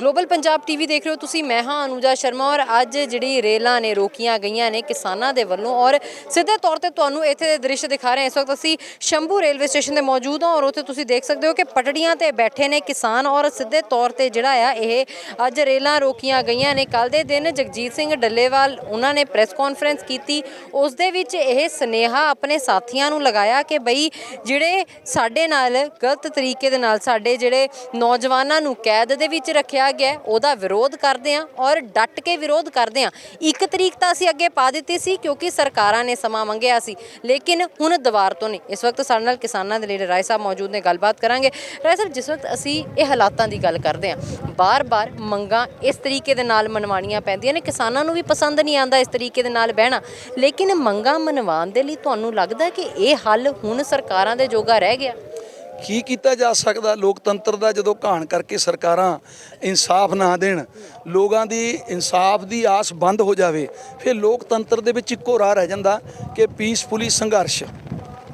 Global Punjab TV ਦੇਖ ਰਹੇ ਹੋ ਤੁਸੀਂ, ਮੈਂ ਹਾਂ ਅਨੁਜਾ ਸ਼ਰਮਾ ਔਰ ਅੱਜ ਜਿਹੜੀ ਰੇਲਾਂ ਨੇ ਰੋਕੀਆਂ ਗਈਆਂ ਨੇ ਕਿਸਾਨਾਂ ਦੇ ਵੱਲੋਂ ਔਰ ਸਿੱਧੇ ਤੌਰ ਤੇ ਤੁਹਾਨੂੰ ਇੱਥੇ ਦੇ ਦ੍ਰਿਸ਼ ਦਿਖਾ ਰਹੇ ਹਾਂ। ਇਸ ਵਕਤ ਅਸੀਂ ਸ਼ੰਭੂ ਰੇਲਵੇ ਸਟੇਸ਼ਨ ਤੇ ਮੌਜੂਦ ਹਾਂ ਔਰ ਉੱਥੇ ਤੁਸੀਂ ਦੇਖ ਸਕਦੇ ਹੋ ਕਿ ਪਟੜੀਆਂ ਤੇ ਬੈਠੇ ਨੇ ਕਿਸਾਨ ਔਰ ਸਿੱਧੇ ਤੌਰ ਤੇ ਜਿਹੜਾ ਆ, ਇਹ ਅੱਜ ਰੇਲਾਂ ਰੋਕੀਆਂ ਗਈਆਂ ਨੇ। ਕੱਲ ਦੇ ਦਿਨ ਜਗਜੀਤ ਸਿੰਘ ਡੱਲੇਵਾਲ ਉਹਨਾਂ ਨੇ ਪ੍ਰੈਸ ਕਾਨਫਰੰਸ ਕੀਤੀ। ਉਸ ਦੇ ਵਿੱਚ ਇਹ ਸਨੇਹਾ ਆਪਣੇ ਸਾਥੀਆਂ ਨੂੰ ਲਗਾਇਆ ਕਿ ਬਈ ਜਿਹੜੇ ਸਾਡੇ ਨਾਲ ਗਲਤ ਤਰੀਕੇ ਦੇ ਨਾਲ ਸਾਡੇ ਜਿਹੜੇ ਨੌਜਵਾਨਾਂ ਨੂੰ ਕੈਦ ਦੇ ਵਿੱਚ ਰੱਖਿਆ ਗਿਆ ਉਹਦਾ ਵਿਰੋਧ ਕਰਦੇ ਹਾਂ ਔਰ ਡਟ ਕੇ ਵਿਰੋਧ ਕਰਦੇ ਹਾਂ। ਇੱਕ ਤਰੀਕ ਤਾਂ ਅਸੀਂ ਅੱਗੇ ਪਾ ਦਿੱਤੀ ਸੀ ਕਿਉਂਕਿ ਸਰਕਾਰਾਂ ਨੇ ਸਮਾਂ ਮੰਗਿਆ ਸੀ। ਲੇਕਿਨ ਹੁਣ ਦੁਬਾਰ ਤੋਂ ਨਹੀਂ। ਇਸ ਵਕਤ ਸਾਡੇ ਨਾਲ ਕਿਸਾਨਾਂ ਦੇ ਲੀਡਰ ਰਾਏ ਸਾਹਿਬ ਮੌਜੂਦ ਨੇ, ਗੱਲਬਾਤ ਕਰਾਂਗੇ। ਰਾਏ ਸਾਹਿਬ, ਜਿਸ ਵਕਤ ਅਸੀਂ ਇਹ ਹਾਲਾਤਾਂ ਦੀ ਗੱਲ ਕਰਦੇ ਹਾਂ, ਬਾਰ-ਬਾਰ ਮੰਗਾਂ ਇਸ ਤਰੀਕੇ ਦੇ ਨਾਲ ਮਨਵਾਣੀਆਂ ਪੈਂਦੀਆਂ ਨੇ। ਕਿਸਾਨਾਂ ਨੂੰ ਵੀ ਪਸੰਦ ਨਹੀਂ ਆਉਂਦਾ ਇਸ ਤਰੀਕੇ ਦੇ ਨਾਲ ਬਹਿਣਾ। ਲੇਕਿਨ ਮੰਗਾਂ ਮਨਵਾਉਣ ਦੇ ਲਈ ਤੁਹਾਨੂੰ ਲੱਗਦਾ ਕਿ ਇਹ ਹੱਲ ਹੁਣ ਸਰਕਾਰਾਂ ਦੇ ਜੋਗਾ ਰਹਿ ਗਿਆ? ਕੀ ਕੀਤਾ ਜਾ ਸਕਦਾ? ਲੋਕਤੰਤਰ ਦਾ ਜਦੋਂ ਘਾਣ ਕਰਕੇ ਸਰਕਾਰਾਂ ਇਨਸਾਫ ਨਾ ਦੇਣ, ਲੋਕਾਂ ਦੀ ਇਨਸਾਫ ਦੀ ਆਸ ਬੰਦ ਹੋ ਜਾਵੇ, ਫਿਰ ਲੋਕਤੰਤਰ ਦੇ ਵਿੱਚ ਇੱਕੋ ਰਾਹ ਰਹਿ ਜਾਂਦਾ ਕਿ ਪੀਸਫੁਲੀ ਸੰਘਰਸ਼,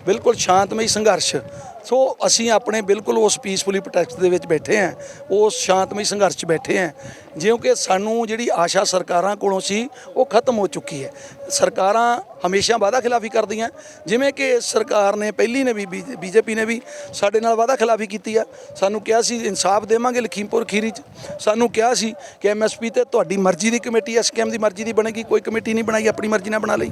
ਬਿਲਕੁਲ ਸ਼ਾਂਤਮਈ ਸੰਘਰਸ਼। ਸੋ ਅਸੀਂ ਆਪਣੇ ਬਿਲਕੁਲ ਉਸ ਪੀਸਫੁਲੀ ਪ੍ਰੋਟੈਕਟ ਦੇ ਵਿੱਚ ਬੈਠੇ ਹਾਂ, ਉਸ ਸ਼ਾਂਤਮਈ ਸੰਘਰਸ਼ 'ਚ ਬੈਠੇ ਹਾਂ ਜਿਉਂ ਕਿ ਸਾਨੂੰ ਜਿਹੜੀ ਆਸ਼ਾ ਸਰਕਾਰਾਂ ਕੋਲੋਂ ਸੀ, ਉਹ ਖਤਮ ਹੋ ਚੁੱਕੀ ਹੈ। ਸਰਕਾਰਾਂ ਹਮੇਸ਼ਾ ਵਾਅਦਾ ਖਿਲਾਫੀ ਕਰਦੀਆਂ। ਜਿਵੇਂ ਕਿ ਸਰਕਾਰ ਨੇ, ਪਹਿਲੀ ਨੇ ਵੀ ਬੀਜੇਪੀ ਨੇ ਵੀ ਸਾਡੇ ਨਾਲ ਵਾਅਦਾ ਖਿਲਾਫੀ ਕੀਤੀ ਆ। ਸਾਨੂੰ ਕਿਹਾ ਸੀ, ਇਨਸਾਫ ਦੇਵਾਂਗੇ ਲਖੀਮਪੁਰ ਖੀਰੀ 'ਚ। ਸਾਨੂੰ ਕਿਹਾ ਸੀ ਕਿ ਐਮਐਸਪੀ ਤੇ ਤੁਹਾਡੀ ਮਰਜ਼ੀ ਦੀ ਕਮੇਟੀ ਐਸਕੇਐਮ ਦੀ ਮਰਜ਼ੀ ਦੀ ਬਣੇਗੀ, ਕੋਈ ਕਮੇਟੀ ਨਹੀਂ ਬਣਾਈ, ਆਪਣੀ ਮਰਜ਼ੀ ਨਾਲ ਬਣਾ ਲਈ।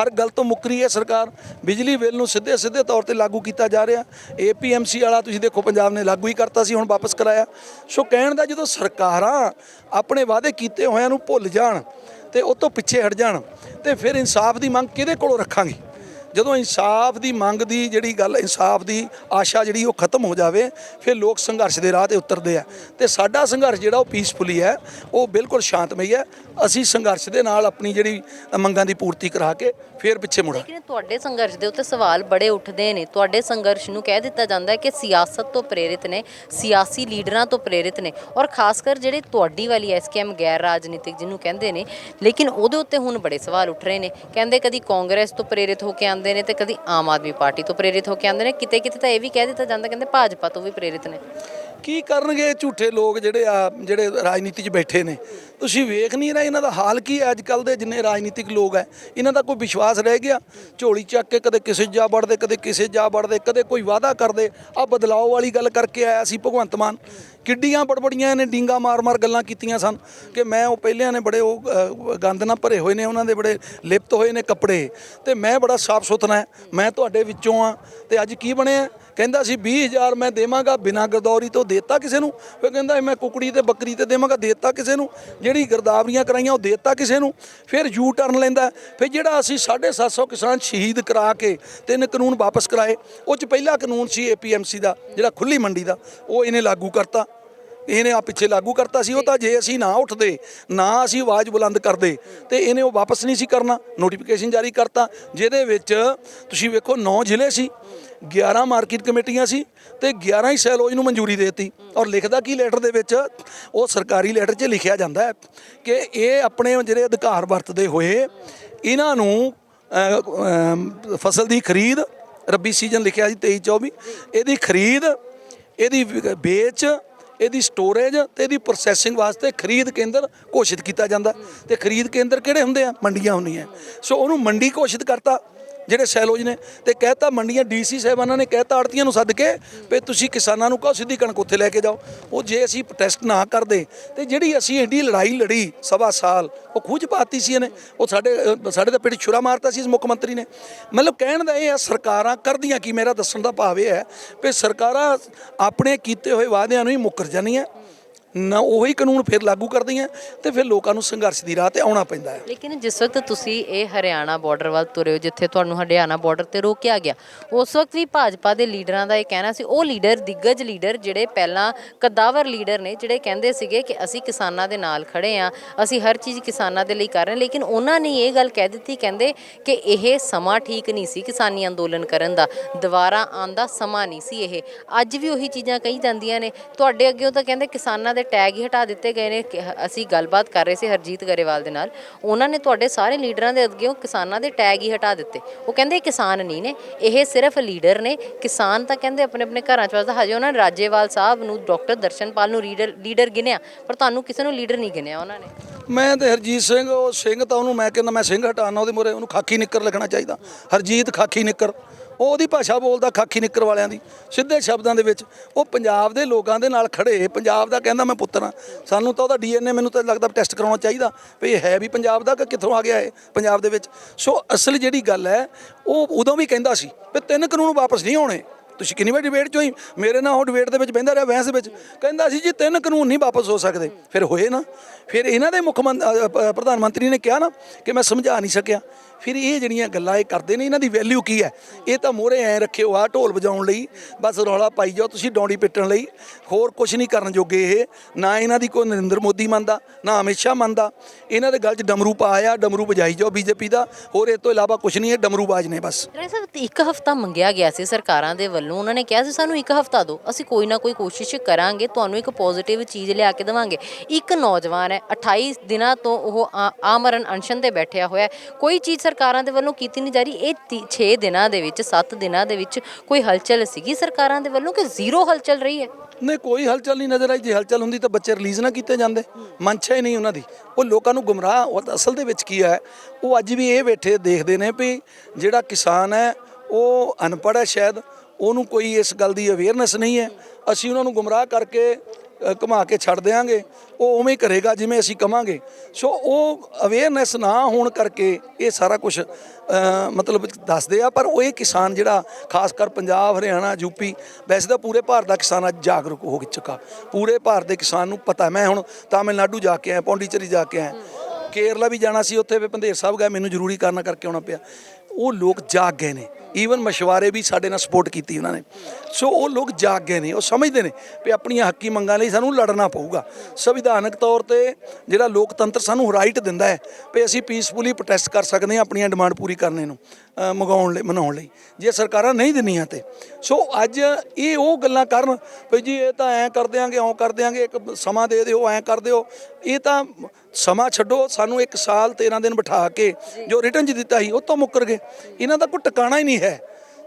ਹਰ ਗੱਲ ਤੋਂ ਮੁੱਕਰੀ ਹੈ ਸਰਕਾਰ। ਬਿਜਲੀ ਬਿੱਲ ਨੂੰ ਸਿੱਧੇ ਸਿੱਧੇ ਤੌਰ ਤੇ ਲਾਗੂ ਕੀਤਾ ਜਾ ਰਿਹਾ। ਏਪੀਐਮਸੀ ਵਾਲਾ ਤੁਸੀਂ ਦੇਖੋ, ਪੰਜਾਬ ਨੇ ਲਾਗੂ ਹੀ ਕਰਤਾ ਸੀ, ਹੁਣ ਵਾਪਸ ਕਰਾਇਆ। ਸੋ ਕਹਿਣ ਦਾ ਜਦੋਂ ਸਰਕਾਰਾਂ ਆਪਣੇ ਵਾਅਦੇ ਕੀਤੇ ਹੋਇਆਂ ਨੂੰ ਭੁੱਲ ਜਾਣ ਤੇ ਉਹ ਤੋਂ ਪਿੱਛੇ ਹਟ ਜਾਣ ਤੇ ਫਿਰ ਇਨਸਾਫ ਦੀ ਮੰਗ ਕਿਹਦੇ ਕੋਲੋਂ ਰੱਖਾਂਗੇ? ਜਦੋਂ ਇਨਸਾਫ ਦੀ ਮੰਗ ਦੀ ਜਿਹੜੀ ਗੱਲ ਇਨਸਾਫ ਦੀ ਆਸ਼ਾ ਜਿਹੜੀ ਉਹ ਖਤਮ ਹੋ ਜਾਵੇ, ਫਿਰ ਲੋਕ ਸੰਘਰਸ਼ ਦੇ ਰਾਹ ਤੇ ਉਤਰਦੇ ਆ। ਤੇ ਸਾਡਾ ਸੰਘਰਸ਼ ਜਿਹੜਾ ਉਹ ਪੀਸਫੁਲੀ ਹੈ, ਉਹ ਬਿਲਕੁਲ ਸ਼ਾਂਤਮਈ ਹੈ। ਅਸੀਂ ਸੰਘਰਸ਼ ਦੇ ਨਾਲ ਆਪਣੀ ਜਿਹੜੀ ਮੰਗਾਂ ਦੀ ਪੂਰਤੀ ਕਰਾ ਕੇ ਫਿਰ ਪਿੱਛੇ ਮੁੜਾਂ ਲੇਕਿਨ ਤੁਹਾਡੇ ਸੰਘਰਸ਼ ਦੇ ਉੱਤੇ ਸਵਾਲ ਬੜੇ ਉੱਠਦੇ ਨੇ। ਤੁਹਾਡੇ ਸੰਘਰਸ਼ ਨੂੰ ਕਹਿ ਦਿੱਤਾ ਜਾਂਦਾ ਹੈ ਕਿ ਸਿਆਸਤ ਤੋਂ ਪ੍ਰੇਰਿਤ ਨੇ, ਸਿਆਸੀ ਲੀਡਰਾਂ ਤੋਂ ਪ੍ਰੇਰਿਤ ਨੇ। ਔਰ ਖਾਸ ਕਰ ਜਿਹੜੇ ਤੁਹਾਡੀ ਵਾਲੀ ਐਸਕੇਐਮ ਗੈਰ ਰਾਜਨੀਤਿਕ ਜਿਹਨੂੰ ਕਹਿੰਦੇ ਨੇ, ਲੇਕਿਨ ਉਹਦੇ ਉੱਤੇ ਹੁਣ ਬੜੇ ਸਵਾਲ ਉੱਠ ਰਹੇ ਨੇ। ਕਹਿੰਦੇ ਕਦੀ ਕਾਂਗਰਸ ਤੋਂ ਪ੍ਰੇਰਿਤ ਹੋ ਕੇ ਆਉਂਦੇ ਨੇ ਤੇ ਕਦੀ ਆਮ ਆਦਮੀ ਪਾਰਟੀ ਤੋਂ ਪ੍ਰੇਰਿਤ ਹੋ ਕੇ ਆਉਂਦੇ ਨੇ। ਕਿਤੇ ਕਿਤੇ ਤਾਂ ਇਹ ਵੀ ਕਹਿ ਦਿੱਤਾ ਜਾਂਦਾ ਕਹਿੰਦੇ ਭਾਜਪਾ ਤੋਂ ਵੀ ਪ੍ਰੇਰਿਤ ਨੇ। ਕੀ ਕਰਨਗੇ ਝੂਠੇ ਲੋਕ ਜਿਹੜੇ ਆ, ਜਿਹੜੇ ਰਾਜਨੀਤੀ 'ਚ ਬੈਠੇ ਨੇ? ਤੁਸੀਂ ਵੇਖ ਨਹੀਂ ਰਹੇ ਇਹਨਾਂ ਦਾ ਹਾਲ ਕੀ ਹੈ ਅੱਜ ਕੱਲ ਦੇ ਜਿੰਨੇ ਰਾਜਨੀਤਿਕ ਲੋਕ ਹੈ। ਇਹਨਾਂ ਦਾ ਕੋਈ ਵਿਸ਼ਵਾਸ ਰਹਿ ਗਿਆ? ਝੋਲੀ ਚੱਕ ਕੇ ਕਦੇ ਕਿਸੇ ਜਾ ਵੜਦੇ, ਕਦੇ ਕਿਸੇ ਜਾ ਵੜਦੇ, ਕਦੇ ਕੋਈ ਵਾਅਦਾ ਕਰਦੇ ਆ ਬਦਲਾਅ ਵਾਲੀ ਗੱਲ ਕਰਕੇ ਆਇਆ ਸੀ ਭਗਵੰਤ ਮਾਨ। ਕਿੱਡੀਆਂ ਬੜਬੜੀਆਂ ਨੇ ਡੀਂਗਾ ਮਾਰ-ਮਾਰ ਗੱਲਾਂ ਕੀਤੀਆਂ ਸਨ ਕਿ ਮੈਂ ਉਹ ਪਹਿਲਿਆਂ ਨੇ ਬੜੇ ਉਹ ਅ, ਗੰਦ ਨਾਲ ਭਰੇ ਹੋਏ ਨੇ ਉਹਨਾਂ ਦੇ ਬੜੇ ਲਿਪਤ ਹੋਏ ਨੇ ਕੱਪੜੇ ਤੇ ਮੈਂ ਬੜਾ ਸਾਫ਼ ਸੁਥਰਾ ਹੈ ਮੈਂ ਤੁਹਾਡੇ ਵਿੱਚੋਂ ਆ ਤੇ ਅੱਜ ਕੀ ਬਣਿਆ? ਕਹਿੰਦਾ ਸੀ 20000 ਮੈਂ ਦੇਵਾਂਗਾ, ਬਿਨਾਂ ਗਰਦੌਰੀ ਤੋਂ ਦੇਤਾ ਕਿਸੇ ਨੂੰ। ਫਿਰ ਕਹਿੰਦਾ ਮੈਂ ਕੁਕੜੀ ਤੇ ਬੱਕਰੀ ਤੇ ਦੇਵਾਂਗਾ, ਦੇਤਾ ਕਿਸੇ ਨੂੰ। ਜਿਹੜੀ ਗਰਦਾਵਰੀਆਂ ਕਰਾਈਆਂ, ਉਹ ਦੇਤਾ ਕਿਸੇ ਨੂੰ। ਫਿਰ ਯੂ ਟਰਨ ਲੈਂਦਾ। ਫਿਰ ਜਿਹੜਾ ਅਸੀਂ 750 ਕਿਸਾਨ ਸ਼ਹੀਦ ਕਰਾ ਕੇ ਤਿੰਨ ਕਾਨੂੰਨ ਵਾਪਸ ਕਰਾਏ, ਉਹ ਚ ਪਹਿਲਾ ਕਾਨੂੰਨ ਸੀ ਏਪੀਐਮਸੀ ਦਾ, ਜਿਹੜਾ ਖੁੱਲੀ ਮੰਡੀ ਦਾ, ਉਹ ਇਹਨੇ ਲਾਗੂ ਕਰਤਾ। ਇਹਨੇ ਆ ਪਿੱਛੇ ਲਾਗੂ ਕਰਤਾ ਸੀ, ਉਹ ਤਾਂ ਜੇ ਅਸੀਂ ਨਾ ਉੱਠਦੇ, ਨਾ ਅਸੀਂ ਆਵਾਜ਼ ਬੁਲੰਦ ਕਰਦੇ, ਤੇ ਇਹਨੇ ਉਹ ਵਾਪਸ ਨਹੀਂ ਸੀ ਕਰਨਾ ਨੋਟੀਫਿਕੇਸ਼ਨ ਜਾਰੀ ਕਰਤਾ, ਜਿਹਦੇ ਵਿੱਚ ਤੁਸੀਂ ਵੇਖੋ 9 ਜ਼ਿਲ੍ਹੇ ਸੀ 11 ਮਾਰਕੀਟ ਕਮੇਟੀਆਂ ਸੀ, ਤੇ 11 ਹੀ ਸੈਲੋਜ ਨੂੰ ਮਨਜ਼ੂਰੀ ਦੇ ਦਿੱਤੀ, ਔਰ ਲਿਖਦਾ ਕੀ ਲੈਟਰ ਦੇ ਵਿੱਚ, ਉਹ ਸਰਕਾਰੀ ਲੈਟਰ 'ਚ ਲਿਖਿਆ ਜਾਂਦਾ ਹੈ ਕਿ ਇਹ ਆਪਣੇ ਜਿਹੜੇ ਅਧਿਕਾਰ ਵਰਤਦੇ ਹੋਏ ਇਹਨਾਂ ਨੂੰ ਫਸਲ ਦੀ ਖਰੀਦ, ਰੱਬੀ ਸੀਜ਼ਨ ਲਿਖਿਆ ਸੀ 23 24 ਇਹਦੀ ਖਰੀਦ, ਇਹਦੀ ਵੇਚ ਇਹਦੀ ਸਟੋਰੇਜ ਤੇ ਇਹਦੀ ਪ੍ਰੋਸੈਸਿੰਗ ਵਾਸਤੇ ਖਰੀਦ ਕੇਂਦਰ ਘੋਸ਼ਿਤ ਕੀਤਾ ਜਾਂਦਾ। ਤੇ ਖਰੀਦ ਕੇਂਦਰ ਕਿਹੜੇ ਹੁੰਦੇ ਆ? ਮੰਡੀਆਂ ਹੁੰਦੀਆਂ। ਸੋ ਉਹਨੂੰ ਮੰਡੀ ਘੋਸ਼ਿਤ ਕਰਤਾ। ਜਿਹੜੇ ਸੈਲੋਜ ਨੇ ਤੇ ਕਹਿਤਾ ਮੰਡੀਆਂ ਡੀਸੀ ਸਾਹਿਬਾਨਾਂ ਨੇ ਕਹਿਤਾ ਆੜਤੀਆਂ ਨੂੰ ਸੱਦ ਕੇ ਵੀ ਤੁਸੀਂ ਕਿਸਾਨਾਂ ਨੂੰ ਕਹੋ ਸਿੱਧੀ ਕਣਕ ਉੱਥੇ ਲੈ ਕੇ ਜਾਓ। ਉਹ ਜੇ ਅਸੀਂ ਪ੍ਰੋਟੈਸਟ ਨਾ ਕਰਦੇ ਤੇ ਜਿਹੜੀ ਅਸੀਂ ਐਡੀ ਲੜਾਈ ਲੜੀ ਸਵਾ ਸਾਲ, ਉਹ ਖੂਜ ਪਾਤੀ ਸੀ ਇਹਨੇ। ਉਹ ਸਾਡੇ ਸਾਡੇ ਦਾ ਪਿੱਛੇ ਛੁਰਾ ਮਾਰਤਾ ਸੀ ਇਸ ਮੁੱਖ ਮੰਤਰੀ ਨੇ। ਮਤਲਬ ਕਹਿਣ ਦਾ ਇਹ ਹੈ ਸਰਕਾਰਾਂ ਕਰਦੀਆਂ ਕੀ? ਮੇਰਾ ਦੱਸਣ ਦਾ ਭਾਵ ਇਹ ਹੈ ਵੀ ਸਰਕਾਰਾਂ ਆਪਣੇ ਕੀਤੇ ਹੋਏ ਵਾਅਦਿਆਂ ਨੂੰ ਹੀ ਮੁੱਕਰ ਜਾਂਦੀਆਂ। ਨਾ ਉਹੀ ਕਾਨੂੰਨ ਫਿਰ ਲਾਗੂ ਕਰਦੀਆਂ ਤੇ ਫਿਰ ਲੋਕਾਂ ਨੂੰ ਸੰਘਰਸ਼ ਦੀ ਰਾਹ ਤੇ ਆਉਣਾ ਪੈਂਦਾ ਹੈ। ਲੇਕਿਨ ਜਿਸ ਵਕਤ ਤੁਸੀਂ ਇਹ ਹਰਿਆਣਾ ਬਾਰਡਰ ਵੱਲ ਤੁਰੇ ਹੋ, ਜਿੱਥੇ ਤੁਹਾਨੂੰ ਹਰਿਆਣਾ ਬਾਰਡਰ ਤੇ ਰੋਕਿਆ ਗਿਆ, ਉਸ ਵਕਤ ਵੀ ਭਾਜਪਾ ਦੇ ਲੀਡਰਾਂ ਦਾ ਇਹ ਕਹਿਣਾ ਸੀ, ਉਹ ਲੀਡਰ, ਦਿੱਗਜ ਲੀਡਰ ਜਿਹੜੇ ਪਹਿਲਾਂ ਕਦਾਵਰ ਲੀਡਰ ਨੇ, ਜਿਹੜੇ ਕਹਿੰਦੇ ਸੀਗੇ ਕਿ ਅਸੀਂ ਕਿਸਾਨਾਂ ਦੇ ਨਾਲ ਖੜੇ ਆ ਅਸੀਂ ਹਰ ਚੀਜ਼ ਕਿਸਾਨਾਂ ਦੇ ਲਈ ਕਰ ਰਹੇ ਲੇਕਿਨ ਉਹਨਾਂ ਨੇ ਇਹ ਗੱਲ ਕਹਿ ਦਿੱਤੀ, ਕਹਿੰਦੇ ਕਿ ਇਹ ਸਮਾਂ ਠੀਕ ਨਹੀਂ ਸੀ ਕਿਸਾਨੀ ਅੰਦੋਲਨ ਕਰਨ ਦਾ, ਦੁਬਾਰਾ ਆਂਦਾ ਸਮਾਂ ਨਹੀਂ ਸੀ ਇਹ। ਅੱਜ ਵੀ ਉਹੀ ਚੀਜ਼ਾਂ ਕਹੀ ਜਾਂਦੀਆਂ ਨੇ, ਤੁਹਾਡੇ ਅੱਗੇ ਉਹ ਤਾਂ ਕਹਿੰਦੇ ਕਿਸਾਨਾਂ ਦੇ ਦੇ ਟੈਗ ਹੀ ਹਟਾ ਦਿੱਤੇ ਗਏ ਨੇ ਅਸੀਂ ਗੱਲਬਾਤ ਕਰ ਰਹੇ ਸੀ ਹਰਜੀਤ ਗਰੇਵਾਲ ਦੇ ਨਾਲ। ਉਹਨਾਂ ਨੇ ਤੁਹਾਡੇ ਸਾਰੇ ਲੀਡਰਾਂ ਦੇ ਅੱਗੇ ਕਿਸਾਨਾਂ ਦੇ ਟੈਗ ਹੀ ਹਟਾ ਦਿੱਤੇ। ਉਹ ਕਹਿੰਦੇ ਕਿਸਾਨ ਨਹੀਂ ਨੇ, ਇਹ ਸਿਰਫ ਲੀਡਰ ਨੇ। ਕਿਸਾਨ ਤਾਂ ਕਹਿੰਦੇ ਆਪਣੇ ਆਪਣੇ ਘਰਾਂ ਚ ਵਸਦਾ, ਹਜੇ ਉਹਨਾਂ ਨੇ ਰਾਜੇਵਾਲ ਸਾਹਿਬ ਨੂੰ ਡਾਕਟਰ ਦਰਸ਼ਨਪਾਲ ਨੂੰ ਲੀਡਰ ਗਿਣਿਆ, ਪਰ ਤੁਹਾਨੂੰ ਕਿਸੇ ਨੂੰ ਲੀਡਰ ਨਹੀਂ ਗਿਣਿਆ ਉਹਨਾਂ ਨੇ। ਮੈਂ ਤੇ ਹਰਜੀਤ ਸਿੰਘ, ਉਹ ਸਿੰਘ ਤਾਂ ਉਹਨੂੰ ਮੈਂ ਕਹਿੰਦਾ ਮੈਂ ਸਿੰਘ ਹਟਾਣਾ ਉਹਦੇ ਮੂਹਰੇ, ਉਹਨੂੰ ਖਾਕੀ ਨਿੱਕਰ ਲਿਖਣਾ ਚਾਹੀਦਾ। ਹਰਜੀਤ ਖਾਕੀ ਨਿੱਕਰ। ਉਹ ਉਹਦੀ ਭਾਸ਼ਾ ਬੋਲਦਾ ਖਾਕੀ ਨਿੱਕਰ ਵਾਲਿਆਂ ਦੀ, ਸਿੱਧੇ ਸ਼ਬਦਾਂ ਦੇ ਵਿੱਚ। ਉਹ ਪੰਜਾਬ ਦੇ ਲੋਕਾਂ ਦੇ ਨਾਲ ਖੜੇ, ਪੰਜਾਬ ਦਾ ਕਹਿੰਦਾ ਮੈਂ ਪੁੱਤਰ ਹਾਂ। ਸਾਨੂੰ ਤਾਂ ਉਹਦਾ ਡੀਐਨਏ ਮੈਨੂੰ ਤਾਂ ਲੱਗਦਾ ਟੈਸਟ ਕਰਾਉਣਾ ਚਾਹੀਦਾ ਵੀ ਇਹ ਹੈ ਵੀ ਪੰਜਾਬ ਦਾ ਕਿ ਕਿੱਥੋਂ ਆ ਗਿਆ ਇਹ, ਪੰਜਾਬ ਦੇ ਵਿੱਚ। ਸੋ ਅਸਲ ਜਿਹੜੀ ਗੱਲ ਹੈ, ਉਹ ਉਦੋਂ ਵੀ ਕਹਿੰਦਾ ਸੀ ਵੀ ਤਿੰਨ ਕਾਨੂੰਨ ਵਾਪਸ ਨਹੀਂ ਆਉਣੇ। ਤੁਸੀਂ ਕਿੰਨੀ ਵਾਰ ਡਿਬੇਟ ਚੋਂ ਹੀ। ਮੇਰੇ ਨਾਲ ਉਹ ਡਿਬੇਟ ਦੇ ਵਿੱਚ ਬਹਿੰਦਾ ਰਿਹਾ, ਬਹਿਸ ਵਿੱਚ। ਕਹਿੰਦਾ ਸੀ ਜੀ, ਤਿੰਨ ਕਾਨੂੰਨ ਨਹੀਂ ਵਾਪਸ ਹੋ ਸਕਦੇ। ਫਿਰ ਹੋਏ ਨਾ। ਫਿਰ ਇਹਨਾਂ ਦੇ ਮੁੱਖ ਮੰਤ- ਪ੍ਰਧਾਨ ਮੰਤਰੀ ਨੇ ਕਿਹਾ ਨਾ ਕਿ ਮੈਂ ਸਮਝਾ ਨਹੀਂ ਸਕਿਆ। ਫਿਰ ਇਹ ਜਿਹੜੀਆਂ ਗੱਲਾਂ ਇਹ ਕਰਦੇ ਨੇ, ਇਹਨਾਂ ਦੀ ਵੈਲਿਊ ਕੀ ਹੈ? ਇਹ ਤਾਂ ਮੋਹਰੇ ਐ ਰੱਖਿਓ ਆ ਢੋਲ ਵਜਾਉਣ ਲਈ, ਬਸ ਰੌਲਾ ਪਾਈ ਜਾਓ, ਤੁਸੀਂ ਡੌਂਡੀ ਪਿੱਟਣ ਲਈ। ਹੋਰ ਕੁਝ ਨਹੀਂ ਕਰਨ ਜੋਗੇ ਇਹ। ਨਾ ਇਹਨਾਂ ਦੀ ਕੋਈ ਨਰਿੰਦਰ ਮੋਦੀ ਮੰਨਦਾ, ਨਾ ਅਮਿਤ ਸ਼ਾਹ ਮੰਨਦਾ। ਇਹਨਾਂ ਦੇ ਗੱਲ 'ਚ ਡਮਰੂ ਪਾਇਆ ਡਮਰੂ ਵਜਾਈ ਜਾਓ ਬੀਜੇਪੀ ਦਾ। ਹੋਰ ਇਹ ਤੋਂ ਇਲਾਵਾ ਕੁਝ ਨਹੀਂ ਹੈ ਡਮਰੂ ਬਾਜ ਨੇ ਬਸ। ਸਾਹਿਬ, ਇੱਕ ਹਫਤਾ ਮੰਗਿਆ ਗਿਆ ਸੀ ਸਰਕਾਰਾਂ ਦੇ ਵੱਲੋਂ। ਉਹਨਾਂ ਨੇ ਕਿਹਾ ਸੀ, ਸਾਨੂੰ ਇੱਕ ਹਫਤਾ ਦਿਓ, ਅਸੀਂ ਕੋਈ ਨਾ ਕੋਈ ਕੋਸ਼ਿਸ਼ ਕਰਾਂਗੇ, ਤੁਹਾਨੂੰ ਇੱਕ ਪੋਜ਼ਿਟਿਵ ਚੀਜ਼ ਲਿਆ ਕੇ ਦੇਵਾਂਗੇ। ਇੱਕ ਨੌਜਵਾਨ ਹੈ 28 ਦਿਨਾਂ ਤੋਂ ਉਹ ਆਮਰਨ ਅਨਸ਼ਨ ਤੇ ਬੈਠਿਆ ਹੋਇਆ ਕੋਈ ਚੀਜ਼ ਸਰਕਾਰਾਂ ਦੇ ਵੱਲੋਂ ਕੀਤੀ ਨਹੀਂ ਜਾ ਰਹੀ। ਇਹ 6 ਦਿਨਾਂ ਦੇ ਵਿੱਚ 7 ਦਿਨਾਂ ਦੇ ਵਿੱਚ ਕੋਈ ਹਲਚਲ ਸੀਗੀ ਸਰਕਾਰਾਂ ਦੇ ਵੱਲੋਂ ਕਿ ਜ਼ੀਰੋ ਹਲਚਲ ਰਹੀ ਹੈ? ਨਹੀਂ, ਕੋਈ ਹਲਚਲ ਨਹੀਂ ਨਜ਼ਰ ਆਈ। ਜੇ ਹਲਚਲ ਹੁੰਦੀ ਤਾਂ ਬੱਚੇ ਰਿਲੀਜ਼ ਨਾ ਕੀਤੇ ਜਾਂਦੇ। ਮਨਸ਼ਾ ਹੀ ਨਹੀਂ ਉਹਨਾਂ ਦੀ। ਉਹ ਲੋਕਾਂ ਨੂੰ ਗੁੰਮਰਾਹ, ਉਹ ਅਸਲ ਦੇ ਵਿੱਚ ਕੀ ਹੈ? ਉਹ ਅੱਜ ਵੀ ਇਹ ਬੈਠੇ ਦੇਖਦੇ ਨੇ ਵੀ ਜਿਹੜਾ ਕਿਸਾਨ ਹੈ, ਉਹ ਅਨਪੜ੍ਹ ਹੈ ਸ਼ਾਇਦ। ਉਹਨੂੰ ਕੋਈ ਇਸ ਗੱਲ ਦੀ ਅਵੇਅਰਨੈਸ ਨਹੀਂ ਹੈ। ਅਸੀਂ ਉਹਨਾਂ ਨੂੰ ਗੁੰਮਰਾਹ ਕਰਕੇ ਅ, ਘੁਮਾ ਕੇ ਛੱਡ ਦਿਆਂਗੇ। ਉਹ ਉਵੇਂ ਹੀ ਕਰੇਗਾ ਜਿਵੇਂ ਅਸੀਂ ਕਵਾਂਗੇ। ਸੋ ਉਹ ਅਵੇਅਰਨੈਸ ਨਾ ਹੋਣ ਕਰਕੇ ਇਹ ਸਾਰਾ ਕੁਝ ਮਤਲਬ ਦੱਸਦੇ ਆ। ਪਰ ਉਹ ਇਹ ਕਿਸਾਨ ਜਿਹੜਾ ਖਾਸ ਕਰ ਪੰਜਾਬ ਹਰਿਆਣਾ ਯੂਪੀ ਵੈਸੇ ਤਾਂ ਪੂਰੇ ਭਾਰਤ ਦਾ ਕਿਸਾਨ ਅੱਜ ਜਾਗਰੂਕ ਹੋ ਚੁੱਕਾ। ਪੂਰੇ ਭਾਰਤ ਦੇ ਕਿਸਾਨ ਨੂੰ ਪਤਾ ਮੈਂ ਹੁਣ ਤਾਮਿਲਨਾਡੂ ਜਾ ਕੇ ਆਇਆ ਪੌਂਡੀਚੇਰੀ ਜਾ ਕੇ ਆਇਆ। ਕੇਰਲਾ ਵੀ ਜਾਣਾ ਸੀ ਉੱਥੇ ਵੀ ਪੰਧੇਰ ਸਾਹਿਬ ਗਏ। ਮੈਨੂੰ ਜ਼ਰੂਰੀ ਕਾਰਨਾਂ ਕਰਕੇ ਆਉਣਾ ਪਿਆ। ਉਹ ਲੋਕ ਜਾਗ ਗਏ ਨੇ। ਈਵਨ ਮਸ਼ਵਾਰੇ ਵੀ ਸਾਡੇ ਨਾਲ ਸਪੋਰਟ ਕੀਤੀ ਉਹਨਾਂ ਨੇ। ਸੋ ਉਹ ਲੋਕ ਜਾਗ ਗਏ ਨੇ, ਉਹ ਸਮਝਦੇ ਨੇ ਵੀ ਆਪਣੀਆਂ ਹੱਕੀ ਮੰਗਾਂ ਲਈ ਸਾਨੂੰ ਲੜਨਾ ਪਊਗਾ। ਸੰਵਿਧਾਨਕ ਤੌਰ ਤੇ ਜਿਹੜਾ ਲੋਕਤੰਤਰ ਸਾਨੂੰ ਰਾਈਟ ਦਿੰਦਾ ਹੈ ਵੀ ਅਸੀਂ ਪੀਸਫੁਲੀ ਪ੍ਰੋਟੈਸਟ ਕਰ ਸਕਦੇ ਹਾਂ, ਆਪਣੀਆਂ ਡਿਮਾਂਡ ਪੂਰੀ ਕਰਨੇ ਨੂੰ। ਮੰਗਾਉਣ ਲਈ, ਮਨਾਉਣ ਲਈ। ਜੇ ਸਰਕਾਰਾਂ ਨਹੀਂ ਦਿੰਦੀਆਂ ਤੇ। ਸੋ ਅੱਜ ਇਹ ਉਹ ਗੱਲਾਂ ਕਰਨ ਵੀ ਜੀ, ਇਹ ਤਾਂ ਐਂ ਕਰ ਦਿਆਂਗੇ ਓਂ ਕਰ ਦਿਆਂਗੇ, ਇੱਕ ਸਮਾਂ ਦੇ ਦਿਓ, ਐਂ ਕਰ ਦਿਓ। ਇਹ ਤਾਂ ਸਮਾਂ ਛੱਡੋ, ਸਾਨੂੰ ਇੱਕ ਸਾਲ 13 ਦਿਨ ਬਿਠਾ ਕੇ ਜੋ ਰਿਟਰਨ 'ਚ ਦਿੱਤਾ ਸੀ, ਉਹ ਤੋਂ ਮੁੱਕਰ ਗਏ। ਇਹਨਾਂ ਦਾ ਕੋਈ ਟਿਕਾਣਾ ਹੀ ਨਹੀਂ ਹੈ।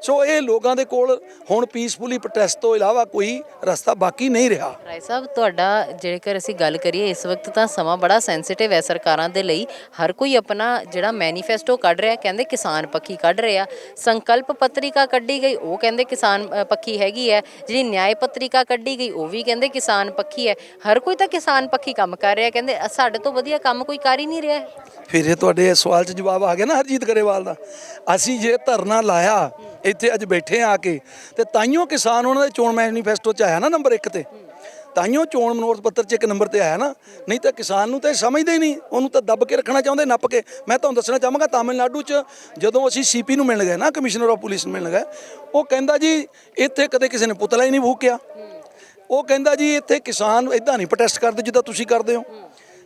ਸੋ ਇਹ ਲੋਕਾਂ ਦੇ ਕੋਲ ਹੁਣ ਪੀਸਫੁਲੀ ਪ੍ਰੋਟੈਸਟ ਤੋਂ ਇਲਾਵਾ ਕੋਈ ਰਸਤਾ ਬਾਕੀ ਨਹੀਂ ਰਿਹਾ। ਰਾਏ ਸਾਹਿਬ ਤੁਹਾਡਾ ਜੇਕਰ ਅਸੀਂ ਗੱਲ ਕਰੀਏ ਇਸ ਵਕਤ ਤਾਂ ਸਮਾਂ ਬੜਾ ਸੈਂਸਿਟਿਵ ਹੈ ਸਰਕਾਰਾਂ ਦੇ ਲਈ। ਹਰ ਕੋਈ ਆਪਣਾ ਜਿਹੜਾ ਮੈਨੀਫੈਸਟੋ ਕੱਢ ਰਿਹਾ ਕਹਿੰਦੇ ਕਿਸਾਨ ਪੱਖੀ ਕੱਢ ਰਿਹਾ। ਸੰਕਲਪ ਪੱਤਰਿਕਾ ਕੱਢੀ ਗਈ ਉਹ ਕਹਿੰਦੇ ਕਿਸਾਨ ਪੱਖੀ ਹੈਗੀ ਹੈ। ਜਿਹੜੀ ਨਿਆਇ ਪੱਤਰਿਕਾ ਕੱਢੀ ਗਈ ਉਹ ਵੀ ਕਹਿੰਦੇ ਕਿਸਾਨ ਪੱਖੀ ਹੈ। ਹਰ ਕੋਈ ਤਾਂ ਕਿਸਾਨ ਪੱਖੀ ਕੰਮ ਕਰ ਰਿਹਾ ਕਹਿੰਦੇ ਸਾਡੇ ਤੋਂ ਵਧੀਆ ਕੰਮ ਕੋਈ ਕਰ ਹੀ ਨਹੀਂ ਰਿਹਾ। ਫਿਰ ਇਹ ਤੁਹਾਡੇ ਸਵਾਲ 'ਚ ਜਵਾਬ ਆ ਗਿਆ ਨਾ ਹਰਜੀਤ ਗਰੇਵਾਲ ਦਾ। ਅਸੀਂ ਜੇ ਧਰਨਾ ਲਾਇਆ ਇੱਥੇ ਅੱਜ ਬੈਠੇ ਆ ਕੇ, ਤੇ ਤਾਈਓ ਕਿਸਾਨ ਉਹਨਾਂ ਦੇ ਚੋਣ ਮੈਨੀਫੈਸਟੋ 'ਚ ਆਇਆ ਨਾ ਨੰਬਰ 1 ਤੇ। ਤਾਈਓ ਚੋਣ ਮਨੋਰਥ ਪੱਤਰ 'ਚ ਇੱਕ ਨੰਬਰ ਤੇ ਆਇਆ ਨਾ, ਨਹੀਂ ਤਾਂ ਕਿਸਾਨ ਨੂੰ ਤਾਂ ਇਹ ਸਮਝਦੇ ਹੀ ਨਹੀਂ, ਉਹਨੂੰ ਤਾਂ ਦੱਬ ਕੇ ਰੱਖਣਾ ਚਾਹੁੰਦੇ, ਨੱਪ ਕੇ। ਮੈਂ ਤੁਹਾਨੂੰ ਦੱਸਣਾ ਚਾਹਾਂਗਾ, ਤਾਮਿਲਨਾਡੂ 'ਚ ਜਦੋਂ ਅਸੀਂ ਸੀਪੀ ਨੂੰ ਮਿਲਣ ਗਏ ਨਾ, ਕਮਿਸ਼ਨਰ ਆਫ ਪੁਲਿਸ ਨੂੰ ਮਿਲਣ ਗਏ, ਉਹ ਕਹਿੰਦਾ ਜੀ, ਇੱਥੇ ਕਦੇ ਕਿਸੇ ਨੇ ਪੁਤਲਾ ਹੀ ਨਹੀਂ ਫੂਕਿਆ। ਉਹ ਕਹਿੰਦਾ ਜੀ, ਇੱਥੇ ਕਿਸਾਨ ਇਦਾਂ ਨਹੀਂ ਪ੍ਰੋਟੈਸਟ ਕਰਦੇ ਜਿੱਦਾਂ ਤੁਸੀਂ ਕਰਦੇ ਹੋ।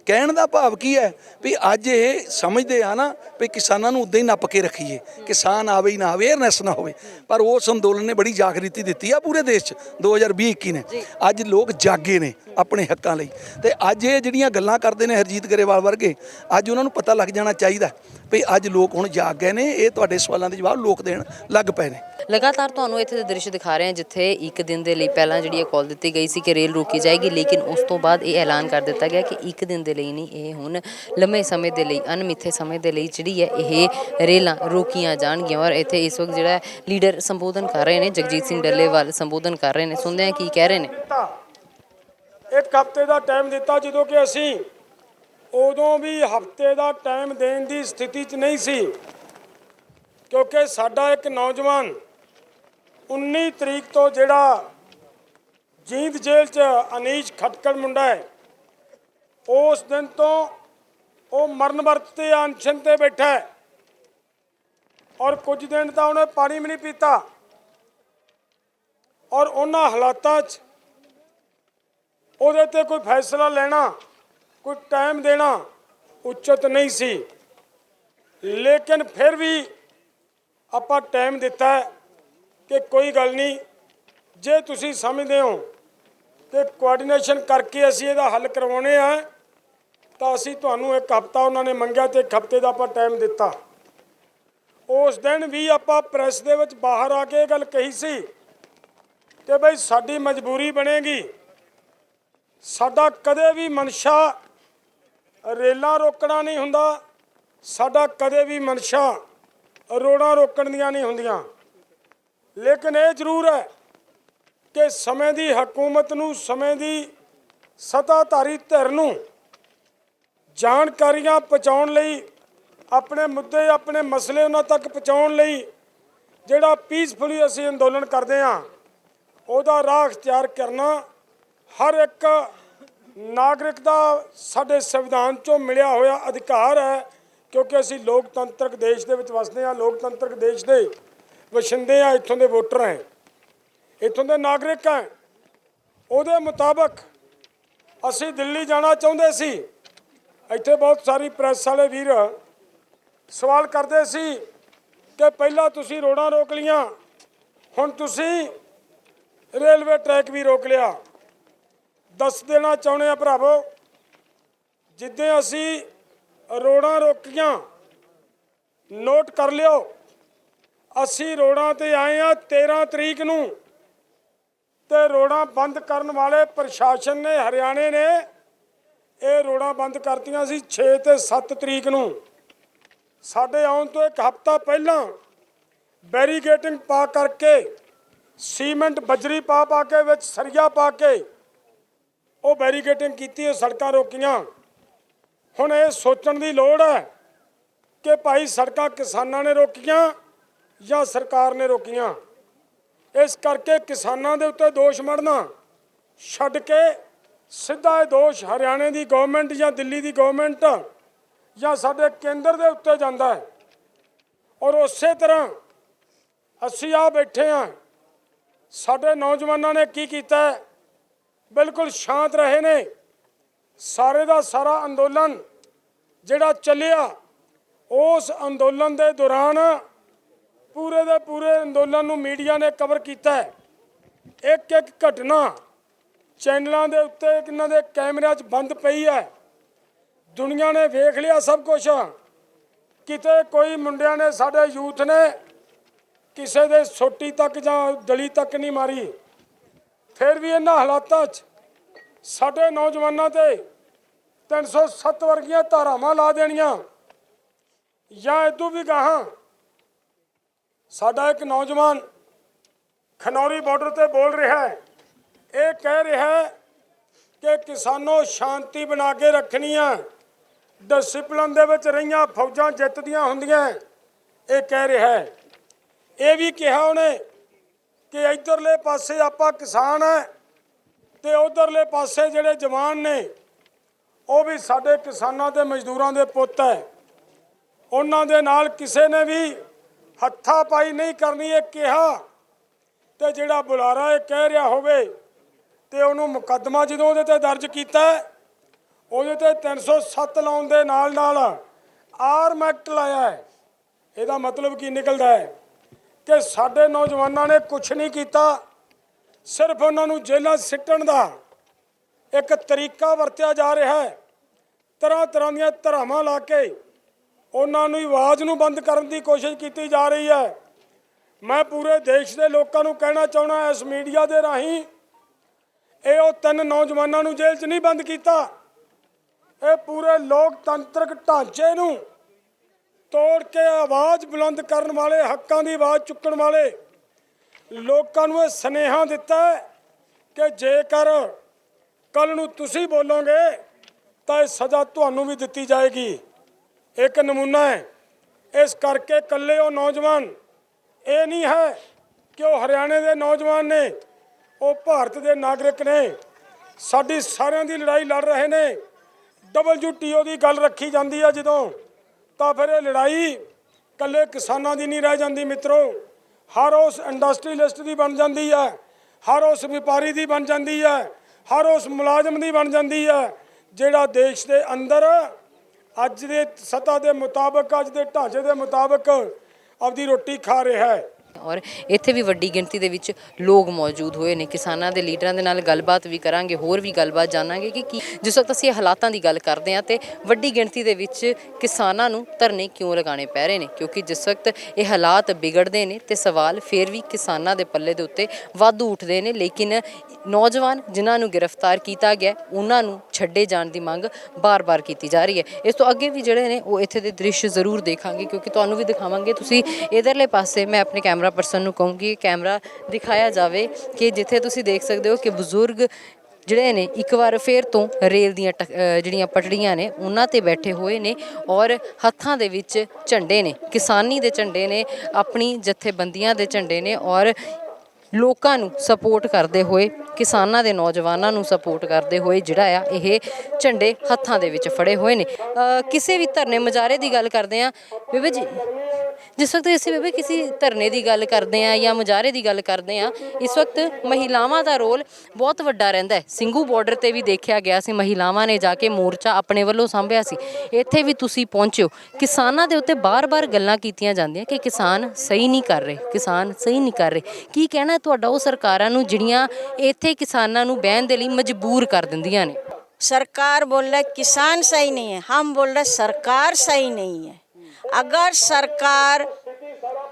ਕਹਿਣ ਦਾ ਭਾਵ ਕੀ ਹੈ? ਵੀ ਅੱਜ ਇਹ ਸਮਝਦੇ ਆ ਨਾ ਵੀ ਕਿਸਾਨਾਂ ਨੂੰ ਉਦਾਂ ਹੀ ਨੱਪ ਕੇ ਰੱਖੀਏ। ਕਿਸਾਨ ਆਵੇ ਹੀ ਨਾ ਅਵੇਅਰਨੈਸ ਨਾ ਹੋਵੇ। ਪਰ ਉਸ ਅੰਦੋਲਨ ਨੇ ਬੜੀ ਜਾਗਰਤੀ ਦਿੱਤੀ ਆ ਪੂਰੇ ਦੇਸ਼ 'ਚ 2020 21 ਨੇ। ਅੱਜ ਲੋਕ ਜਾਗੇ ਨੇ ਆਪਣੇ ਹੱਕਾਂ ਲਈ। ਤੇ ਅੱਜ ਇਹ ਜਿਹੜੀਆਂ ਗੱਲਾਂ ਕਰਦੇ ਨੇ ਹਰਜੀਤ ਗਰੇਵਾਲ ਵਰਗੇ ਅੱਜ ਉਹਨਾਂ ਨੂੰ ਪਤਾ ਲੱਗ ਜਾਣਾ ਚਾਹੀਦਾ। ਵੀ ਅੱਜ ਲੋਕ ਹੁਣ ਜਾਗ ਗਏ ਨੇ ਇਹ ਤੁਹਾਡੇ ਸਵਾਲਾਂ ਦੇ ਜਵਾਬ ਲੋਕ ਦੇਣ ਲੱਗ ਪਏ ਨੇ। ਲਗਾਤਾਰ ਤੁਹਾਨੂੰ ਇੱਥੇ ਦੇ ਦ੍ਰਿਸ਼ ਦਿਖਾ ਰਹੇ ਹਾਂ ਜਿੱਥੇ ਇੱਕ ਦਿਨ ਦੇ ਲਈ ਪਹਿਲਾਂ ਜਿਹੜੀ ਇਹ ਕਾਲ ਦਿੱਤੀ ਗਈ ਸੀ ਕਿ ਰੇਲ ਰੋਕੀ ਜਾਏਗੀ ਲੇਕਿਨ ਉਸ ਤੋਂ ਬਾਅਦ ਇਹ ਐਲਾਨ ਕਰ ਦਿੱਤਾ ਗਿਆ ਕਿ ਇੱਕ ਦਿਨ ਦੇ ਲਈ ਨਹੀਂ ਇਹ ਹੁਣ ਲੰਮੇ ਸਮੇਂ ਦੇ ਲਈ ਅਨਮਿੱਥੇ ਸਮੇਂ ਦੇ ਲਈ ਜਿਹੜੀ ਹੈ ਇਹ ਰੇਲਾਂ ਰੋਕੀਆਂ ਜਾਣਗੀਆਂ ਔਰ ਇੱਥੇ ਇਸ ਵਕਤ ਜਿਹੜਾ ਲੀਡਰ ਸੰਬੋਧਨ ਕਰ ਰਹੇ ਨੇ ਜਗਜੀਤ ਸਿੰਘ ਡੱਲੇਵਾਲ ਸੰਬੋਧਨ ਕਰ ਰਹੇ ਨੇ ਸੁਣਦੇ ਹਾਂ ਕੀ ਕਹਿ ਰਹੇ ਨੇ। ਇੱਕ ਹਫ਼ਤੇ ਦਾ ਟਾਈਮ ਦਿੱਤਾ ਜਦੋਂ ਕਿ ਅਸੀਂ ਉਦੋਂ ਵੀ ਹਫ਼ਤੇ ਦਾ ਟਾਈਮ ਦੇਣ ਦੀ ਸਥਿਤੀ 'ਚ ਨਹੀਂ ਸੀ। ਕਿਉਂਕਿ ਸਾਡਾ ਇੱਕ ਨੌਜਵਾਨ 19 ਤਰੀਕ ਤੋਂ ਜਿਹੜਾ ਜੀਂਦ ਜੇਲ੍ਹ 'ਚ ਅਨੀਸ਼ ਖਟਕੜ ਮੁੰਡਾ ਹੈ, ਉਸ ਦਿਨ ਤੋਂ ਉਹ ਮਰਨ ਵਰਤ ਤੇ ਅਨਸ਼ਨ ਤੇ ਬੈਠਾ ਹੈ ਔਰ ਕੁਝ ਦਿਨ ਤਾਂ ਉਹਨੇ ਪਾਣੀ ਵੀ ਨਹੀਂ ਪੀਤਾ ਔਰ ਉਹਨਾਂ ਹਾਲਾਤਾਂ 'ਚ ਉਹਦੇ ਤੇ ਕੋਈ ਫੈਸਲਾ ਲੈਣਾ ਕੋਈ ਟਾਈਮ ਦੇਣਾ ਉਚਿਤ ਨਹੀਂ ਸੀ। ਲੇਕਿਨ ਫਿਰ ਵੀ ਆਪਾਂ ਟਾਈਮ ਦਿੱਤਾ ਕਿ ਕੋਈ ਗੱਲ ਨਹੀਂ, ਜੇ ਤੁਸੀਂ ਸਮਝਦੇ ਹੋ ਕਿ ਕੋਆਰਡੀਨੇਸ਼ਨ ਕਰਕੇ ਅਸੀਂ ਇਹਦਾ ਹੱਲ ਕਰਵਾਉਣੇ ਆ, ਤਾਂ ਅਸੀਂ ਤੁਹਾਨੂੰ ਇੱਕ ਹਫਤਾ ਉਹਨਾਂ ਨੇ ਮੰਗਿਆ ਤੇ ਇੱਕ ਹਫ਼ਤੇ ਦਾ ਆਪਾਂ ਟਾਈਮ ਦਿੱਤਾ। ਉਸ ਦਿਨ ਵੀ ਆਪਾਂ ਪ੍ਰੈਸ ਦੇ ਵਿੱਚ ਬਾਹਰ ਆ ਕੇ ਇਹ ਗੱਲ ਕਹੀ ਸੀ ਕਿ ਬਈ ਸਾਡੀ ਮਜਬੂਰੀ ਬਣੇਗੀ। ਸਾਡਾ ਕਦੇ ਵੀ ਮਨਸ਼ਾ ਰੇਲਾਂ ਰੋਕਣਾ ਨਹੀਂ ਹੁੰਦਾ। ਸਾਡਾ ਕਦੇ ਵੀ ਮਨਸ਼ਾ ਰੋੜਾਂ ਰੋਕਣ ਦੀਆਂ ਨਹੀਂ ਹੁੰਦੀਆਂ। ਲੇਕਿਨ ਇਹ ਜ਼ਰੂਰ ਹੈ ਕਿ ਸਮੇਂ ਦੀ ਹਕੂਮਤ ਨੂੰ, ਸਮੇਂ ਦੀ ਸਤਾਧਾਰੀ ਧਿਰ ਨੂੰ ਜਾਣਕਾਰੀਆਂ ਪਹੁੰਚਾਉਣ ਲਈ, ਆਪਣੇ ਮੁੱਦੇ, ਆਪਣੇ ਮਸਲੇ ਉਹਨਾਂ ਤੱਕ ਪਹੁੰਚਾਉਣ ਲਈ ਜਿਹੜਾ ਪੀਸਫੁਲੀ ਅਸੀਂ ਅੰਦੋਲਨ ਕਰਦੇ ਹਾਂ, ਉਹਦਾ ਰਾਹ ਅਖਤਿਆਰ ਕਰਨਾ ਹਰ ਇੱਕ ਨਾਗਰਿਕ ਦਾ ਸਾਡੇ ਸੰਵਿਧਾਨ ਚੋਂ ਮਿਲਿਆ ਹੋਇਆ ਅਧਿਕਾਰ ਹੈ, ਕਿਉਂਕਿ ਅਸੀਂ ਲੋਕਤੰਤਰਕ ਦੇਸ਼ ਦੇ ਵਿੱਚ ਵਸਦੇ ਹਾਂ, ਲੋਕਤੰਤਰਕ ਦੇਸ਼ ਦੇ ਵਸਿੰਦੇ ਹਾਂ, ਇੱਥੋਂ ਦੇ ਵੋਟਰ ਹੈ। ਇੱਥੋਂ ਦੇ ਨਾਗਰਿਕ ਹੈ। ਉਹਦੇ ਮੁਤਾਬਕ ਅਸੀਂ ਦਿੱਲੀ ਜਾਣਾ ਚਾਹੁੰਦੇ ਸੀ। ਇੱਥੇ ਬਹੁਤ ਸਾਰੀ ਪ੍ਰੈਸ ਵਾਲੇ ਵੀਰ ਸਵਾਲ ਕਰਦੇ ਸੀ ਕਿ ਪਹਿਲਾਂ ਤੁਸੀਂ ਰੋਡਾਂ ਰੋਕ ਲੀਆਂ ਹੁਣ ਤੁਸੀਂ ਰੇਲਵੇ ਟਰੈਕ ਵੀ ਰੋਕ ਲਿਆ। ਦੱਸ ਦੇਣਾ ਚਾਹੁੰਦੇ ਆ ਭਰਾਵੋ, ਜਿੱਦੇ ਅਸੀਂ ਰੋਡਾਂ ਰੋਕੀਆਂ, ਨੋਟ ਕਰ ਲਿਓ, ਅਸੀਂ ਰੋਡਾਂ ਤੇ ਆਏ ਆ 13 ਤਰੀਕ ਨੂੰ ਤੇ ਰੋਡਾਂ ਬੰਦ ਕਰਨ ਵਾਲੇ ਪ੍ਰਸ਼ਾਸਨ ਨੇ, ਹਰਿਆਣੇ ਨੇ, ਇਹ ਰੋਡਾਂ ਬੰਦ ਕਰਤੀਆਂ ਸੀ 6 ਤੇ 7 ਤਰੀਕ ਨੂੰ। ਸਾਡੇ ਆਉਣ ਤੋਂ ਇੱਕ ਹਫ਼ਤਾ ਪਹਿਲਾਂ ਬੈਰੀਗੇਟਿੰਗ ਪਾ ਕਰਕੇ, ਸੀਮੈਂਟ ਬਜਰੀ ਪਾ ਪਾ ਕੇ ਵਿੱਚ ਸਰੀਆ ਪਾ ਕੇ ਉਹ ਬੈਰੀਗੇਟਿੰਗ ਕੀਤੀ, ਉਹ ਸੜਕਾਂ ਰੋਕੀਆਂ। ਹੁਣ ਇਹ ਸੋਚਣ ਦੀ ਲੋੜ ਹੈ ਕਿ ਭਾਈ ਸੜਕਾਂ ਕਿਸਾਨਾਂ ਨੇ ਰੋਕੀਆਂ ਜਾਂ ਸਰਕਾਰ ਨੇ ਰੋਕੀਆਂ। ਇਸ ਕਰਕੇ ਕਿਸਾਨਾਂ ਦੇ ਉੱਤੇ ਦੋਸ਼ ਮੜਨਾ, ਛੱਡ ਕੇ ਸਿੱਧਾ ਇਹ ਦੋਸ਼ ਹਰਿਆਣੇ ਦੀ ਗਵਰਨਮੈਂਟ ਜਾਂ ਦਿੱਲੀ ਦੀ ਗਵਰਨਮੈਂਟ ਜਾਂ ਸਾਡੇ ਕੇਂਦਰ ਦੇ ਉੱਤੇ ਜਾਂਦਾ ਹੈ। ਔਰ ਉਸੇ ਤਰ੍ਹਾਂ ਅਸੀਂ ਆ ਬੈਠੇ ਹਾਂ। ਸਾਡੇ ਨੌਜਵਾਨਾਂ ਨੇ ਕੀ ਕੀਤਾ ਬਿਲਕੁਲ ਸ਼ਾਂਤ ਰਹੇ ਨੇ। ਸਾਰੇ ਦਾ ਸਾਰਾ ਅੰਦੋਲਨ ਜਿਹੜਾ ਚੱਲਿਆ, ਉਸ ਅੰਦੋਲਨ ਦੇ ਦੌਰਾਨ ਪੂਰੇ ਦੇ ਪੂਰੇ ਅੰਦੋਲਨ ਨੂੰ ਮੀਡੀਆ ਨੇ ਕਵਰ ਕੀਤਾ ਹੈ। ਇੱਕ ਇੱਕ ਘਟਨਾ ਚੈਨਲਾਂ ਦੇ ਉੱਤੇ ਇਹਨਾਂ ਦੇ ਕੈਮਰਿਆਂ 'ਚ ਬੰਦ ਪਈ ਹੈ। ਦੁਨੀਆ ਨੇ ਵੇਖ ਲਿਆ ਸਭ ਕੁਝ ਕਿਤੇ ਕੋਈ ਮੁੰਡਿਆਂ ਨੇ ਸਾਡੇ ਯੂਥ ਨੇ ਕਿਸੇ ਦੇ ਸੋਟੀ ਤੱਕ ਜਾਂ ਦਲੀ ਤੱਕ ਨਹੀਂ ਮਾਰੀ। ਫਿਰ ਵੀ ਇਹਨਾਂ ਹਾਲਾਤਾਂ 'ਚ ਸਾਡੇ ਨੌਜਵਾਨਾਂ ਤੇ 307 ਵਰਗੀਆਂ ਧਾਰਾਵਾਂ ਲਾ ਦੇਣੀਆਂ। ਜਾਂ ਇਦੋਂ ਵੀ ਗਾਹਾਂ ਸਾਡਾ ਇੱਕ ਨੌਜਵਾਨ ਖਨੌਰੀ ਬਾਰਡਰ ਤੇ ਬੋਲ ਰਿਹਾ ਹੈ। ਇਹ ਕਹਿ ਰਿਹਾ ਹੈ ਕਿ ਕਿਸਾਨੋ ਸ਼ਾਂਤੀ ਬਣਾ ਕੇ ਰੱਖਣੀ ਆ ਡਿਸਪਲਨ ਦੇ ਵਿੱਚ ਰਹੀਆਂ ਫੌਜਾਂ ਜਿੱਤਦੀਆਂ ਹੁੰਦੀਆਂ। ਇਹ ਕਹਿ ਰਿਹਾ ਹੈ। ਇਹ ਵੀ ਕਿਹਾ ਉਹਨੇ ਕਿ ਇਧਰਲੇ ਪਾਸੇ ਆਪਾਂ ਕਿਸਾਨ ਹੈ ਤੇ ਉਧਰਲੇ ਪਾਸੇ ਜਿਹੜੇ ਜਵਾਨ ਨੇ, ਉਹ ਵੀ ਸਾਡੇ ਕਿਸਾਨਾਂ ਤੇ ਮਜ਼ਦੂਰਾਂ ਦੇ ਪੁੱਤ ਹੈ। ਉਹਨਾਂ ਦੇ ਨਾਲ ਕਿਸੇ ਨੇ ਵੀ ਹੱਥਾ ਪਾਈ ਨਹੀਂ ਕਰਨੀ, ਇਹ ਕਿਹਾ ਤੇ ਜਿਹੜਾ ਬੁਲਾਰਾ ਇਹ ਕਹਿ ਰਿਹਾ ਹੋਵੇ ਤੇ ਉਹਨੂੰ ਮੁਕੱਦਮਾ ਜਦੋਂ ਉਹਦੇ ਤੇ ਦਰਜ ਕੀਤਾ, ਉਹਦੇ ਤੇ 307 ਲਾਉਣ ਦੇ ਨਾਲ ਨਾਲ ਆਰਮ ਐਕਟ ਲਾਇਆ ਹੈ। ਇਹਦਾ ਮਤਲਬ ਕੀ ਨਿਕਲਦਾ ਹੈ? ਕਿ ਸਾਡੇ ਨੌਜਵਾਨਾਂ ਨੇ ਕੁਝ ਨਹੀਂ ਕੀਤਾ, ਸਿਰਫ ਉਹਨਾਂ ਨੂੰ ਜੇਲ੍ਹਾਂ ਸਿੱਟਣ ਦਾ ਇੱਕ ਤਰੀਕਾ ਵਰਤਿਆ ਜਾ ਰਿਹਾ ਹੈ। ਤਰ੍ਹਾਂ ਤਰ੍ਹਾਂ ਦੀਆਂ ਧਰਾਵਾਂ ਲਾ ਕੇ ਉਹਨਾਂ ਨੂੰ ਆਵਾਜ਼ ਨੂੰ ਬੰਦ ਕਰਨ ਦੀ ਕੋਸ਼ਿਸ਼ ਕੀਤੀ ਜਾ ਰਹੀ ਹੈ। ਮੈਂ ਪੂਰੇ ਦੇਸ਼ ਦੇ ਲੋਕਾਂ ਨੂੰ ਕਹਿਣਾ ਚਾਹਣਾ ਇਸ ਮੀਡੀਆ ਦੇ ਰਾਹੀਂ ਇਹ ਉਹ ਤਿੰਨ ਨੌਜਵਾਨਾਂ ਨੂੰ ਜੇਲ੍ਹ 'ਚ ਨਹੀਂ ਬੰਦ ਕੀਤਾ। ਇਹ ਪੂਰੇ ਲੋਕਤੰਤਰਕ ਢਾਂਚੇ ਨੂੰ ਤੋੜ ਕੇ ਆਵਾਜ਼ ਬੁਲੰਦ ਕਰਨ ਵਾਲੇ, ਹੱਕਾਂ ਦੀ ਆਵਾਜ਼ ਚੁੱਕਣ ਵਾਲੇ ਲੋਕਾਂ ਨੂੰ ਇਹ ਸਨੇਹਾ ਦਿੱਤਾ ਕਿ ਜੇਕਰ ਕੱਲ ਨੂੰ ਤੁਸੀਂ ਬੋਲੋਗੇ ਤਾਂ ਇਹ ਸਜ਼ਾ ਤੁਹਾਨੂੰ ਵੀ ਦਿੱਤੀ ਜਾਏਗੀ। ਇੱਕ ਨਮੂਨਾ ਹੈ। ਇਸ ਕਰਕੇ ਇਕੱਲੇ ਉਹ ਨੌਜਵਾਨ, ਇਹ ਨਹੀਂ ਹੈ ਕਿ ਉਹ ਹਰਿਆਣੇ ਦੇ ਨੌਜਵਾਨ ਨੇ, ਉਹ ਭਾਰਤ ਦੇ ਨਾਗਰਿਕ ਨੇ, ਸਾਡੀ ਸਾਰਿਆਂ ਦੀ ਲੜਾਈ ਲੜ ਰਹੇ ਨੇ। ਡਬਲਯੂਟੀਓ ਦੀ ਗੱਲ ਰੱਖੀ ਜਾਂਦੀ ਹੈ ਜਦੋਂ ਤਾਂ ਫਿਰ ਇਹ ਲੜਾਈ ਇਕੱਲੇ ਕਿਸਾਨਾਂ ਦੀ ਨਹੀਂ ਰਹਿ ਜਾਂਦੀ ਮਿੱਤਰੋ। ਹਰ ਉਸ ਇੰਡਸਟਰੀਲਿਸਟ ਦੀ ਬਣ ਜਾਂਦੀ ਹੈ, ਹਰ ਉਸ ਵਪਾਰੀ ਦੀ ਬਣ ਜਾਂਦੀ ਹੈ, ਹਰ ਉਸ ਮੁਲਾਜ਼ਮ ਦੀ ਬਣ ਜਾਂਦੀ ਹੈ, ਜਿਹੜਾ ਦੇਸ਼ ਦੇ ਅੰਦਰ ਅੱਜ ਦੇ ਸਤਾ ਦੇ ਮੁਤਾਬਕ, ਅੱਜ ਦੇ ਢਾਂਚੇ ਦੇ ਮੁਤਾਬਕ ਆਪਦੀ ਰੋਟੀ ਖਾ ਰਿਹਾ ਹੈ। ਔਰ ਇੱਥੇ ਵੀ ਵੱਡੀ ਗਿਣਤੀ ਦੇ ਵਿੱਚ ਲੋਕ ਮੌਜੂਦ ਹੋਏ ਨੇ। ਕਿਸਾਨਾਂ ਦੇ ਲੀਡਰਾਂ ਦੇ ਨਾਲ ਗੱਲਬਾਤ ਵੀ ਕਰਾਂਗੇ, ਹੋਰ ਵੀ ਗੱਲਬਾਤ ਜਾਣਾਂਗੇ ਕਿ ਕੀ ਜਿਸ ਵਕਤ ਅਸੀਂ ਹਾਲਾਤਾਂ ਦੀ ਗੱਲ ਕਰਦੇ ਹਾਂ ਤੇ ਵੱਡੀ ਗਿਣਤੀ ਦੇ ਵਿੱਚ ਕਿਸਾਨਾਂ ਨੂੰ ਧਰਨੇ ਕਿਉਂ ਲਗਾਉਣੇ ਪੈ ਰਹੇ ਨੇ? ਕਿਉਂਕਿ ਜਿਸ ਵਕਤ ਇਹ ਹਾਲਾਤ ਵਿਗੜਦੇ ਨੇ ਤੇ ਸਵਾਲ ਫੇਰ ਵੀ ਕਿਸਾਨਾਂ ਦੇ ਪੱਲੇ ਦੇ ਉੱਤੇ ਵਾਧੂ ਉੱਠਦੇ ਨੇ, ਲੇਕਿਨ ਨੌਜਵਾਨ ਜਿਨ੍ਹਾਂ ਨੂੰ ਗ੍ਰਿਫਤਾਰ ਕੀਤਾ ਗਿਆ, ਉਹਨਾਂ ਨੂੰ ਛੱਡੇ ਜਾਣ ਦੀ ਮੰਗ ਬਾਰ-ਬਾਰ ਕੀਤੀ ਜਾ ਰਹੀ ਹੈ। ਇਸ ਤੋਂ ਅੱਗੇ ਵੀ ਜਿਹੜੇ ਨੇ ਉਹ ਇੱਥੇ ਦੇ ਦ੍ਰਿਸ਼ ਜ਼ਰੂਰ ਦੇਖਾਂਗੇ, ਕਿਉਂਕਿ ਤੁਹਾਨੂੰ ਵੀ ਦਿਖਾਵਾਂਗੇ। ਤੁਸੀਂ ਇਧਰਲੇ ਪਾਸੇ, ਮੈਂ ਆਪਣੇ ਕੈਮਰਾ ਕੈਮਰਾ ਪਰਸਨ ਨੂੰ ਕਹੂੰਗੀ ਕੈਮਰਾ ਦਿਖਾਇਆ ਜਾਵੇ ਕਿ ਜਿੱਥੇ ਤੁਸੀਂ ਦੇਖ ਸਕਦੇ ਹੋ ਕਿ ਬਜ਼ੁਰਗ ਜਿਹੜੇ ਨੇ, ਇੱਕ ਵਾਰ ਫੇਰ ਤੋਂ ਰੇਲ ਦੀਆਂ ਟਕ- ਜਿਹੜੀਆਂ ਪਟੜੀਆਂ ਨੇ, ਉਹਨਾਂ ਤੇ ਬੈਠੇ ਹੋਏ ਨੇ ਔਰ ਹੱਥਾਂ ਦੇ ਵਿੱਚ ਝੰਡੇ ਨੇ, ਕਿਸਾਨੀ ਦੇ ਝੰਡੇ ਨੇ, ਆਪਣੀ ਜਥੇਬੰਦੀਆਂ ਦੇ ਝੰਡੇ ਨੇ ਔਰ ਲੋਕਾਂ ਨੂੰ ਸਪੋਰਟ ਕਰਦੇ ਹੋਏ, ਕਿਸਾਨਾਂ ਦੇ ਨੌਜਵਾਨਾਂ ਨੂੰ ਸਪੋਰਟ ਕਰਦੇ ਹੋਏ ਜਿਹੜਾ ਆ, ਇਹ ਝੰਡੇ ਹੱਥਾਂ ਦੇ ਵਿੱਚ ਫੜੇ ਹੋਏ ਨੇ। ਕਿਸੇ ਵੀ ਧਰਨੇ ਮੁਜ਼ਾਹਰੇ ਦੀ ਗੱਲ ਕਰਦੇ ਆ ਬੇਬੇ ਜੀ, ਜਿਸ ਵਕਤ ਅਸੀਂ ਬੇਬੇ ਕਿਸੇ ਧਰਨੇ ਦੀ ਗੱਲ ਕਰਦੇ ਆ ਜਾਂ ਮੁਜ਼ਾਹਰੇ ਦੀ ਗੱਲ ਕਰਦੇ ਆ ਇਸ ਵਕਤ ਮਹਿਲਾਵਾਂ ਦਾ ਰੋਲ ਬਹੁਤ ਵੱਡਾ ਰਹਿੰਦਾ ਹੈ। ਸਿੰਘੂ ਬਾਰਡਰ ਤੇ ਵੀ ਦੇਖਿਆ ਗਿਆ ਸੀ, ਮਹਿਲਾਵਾਂ ਨੇ ਜਾ ਕੇ ਮੋਰਚਾ ਆਪਣੇ ਵੱਲੋਂ ਸੰਭਿਆ ਸੀ। ਇੱਥੇ ਵੀ ਤੁਸੀਂ ਪਹੁੰਚਿਓ ਕਿਸਾਨਾਂ ਦੇ ਉੱਤੇ ਬਾਰ-ਬਾਰ ਗੱਲਾਂ ਕੀਤੀਆਂ ਜਾਂਦੀਆਂ ਕਿ ਕਿਸਾਨ ਸਹੀ ਨਹੀਂ ਕਰ ਰਹੇ, ਕਿਸਾਨ ਸਹੀ ਨਹੀਂ ਕਰ ਰਹੇ। ਕੀ ਕਹਿਣਾ ਤੁਹਾਡਾ ਉਹ ਸਰਕਾਰਾਂ ਨੂੰ ਜਿਹੜੀਆਂ ਇੱਥੇ ਕਿਸਾਨਾਂ ਨੂੰ ਬਹਿਣ ਦੇ ਲਈ ਮਜਬੂਰ ਕਰ ਦਿੰਦੀਆਂ ਨੇ सरकार बोल रहा है किसान सही नहीं है हम बोल रहे हैं सरकार सही नहीं है अगर सरकार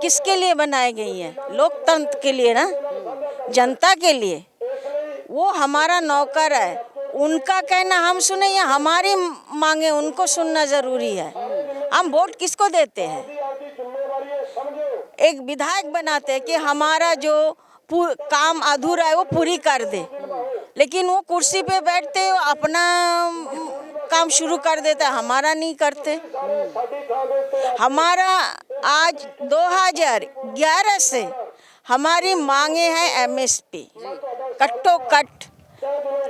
किसके लिए बनाई गई है लोकतंत्र के लिए ना जनता के लिए वो हमारा नौकर है उनका कहना हम सुने या हमारी मांगे उनको सुनना जरूरी है हम वोट किसको देते हैं एक विधायक बनाते हैं कि हमारा जो पू- काम अधूरा है, वो पूरी कर दे। लेकिन वो कुर्सी पे बैठते अपना काम शुरू कर देते, हमारा नहीं करते। हमारा आज 2011 से हमारी मांगे हैं एमएसपी कट्टो कट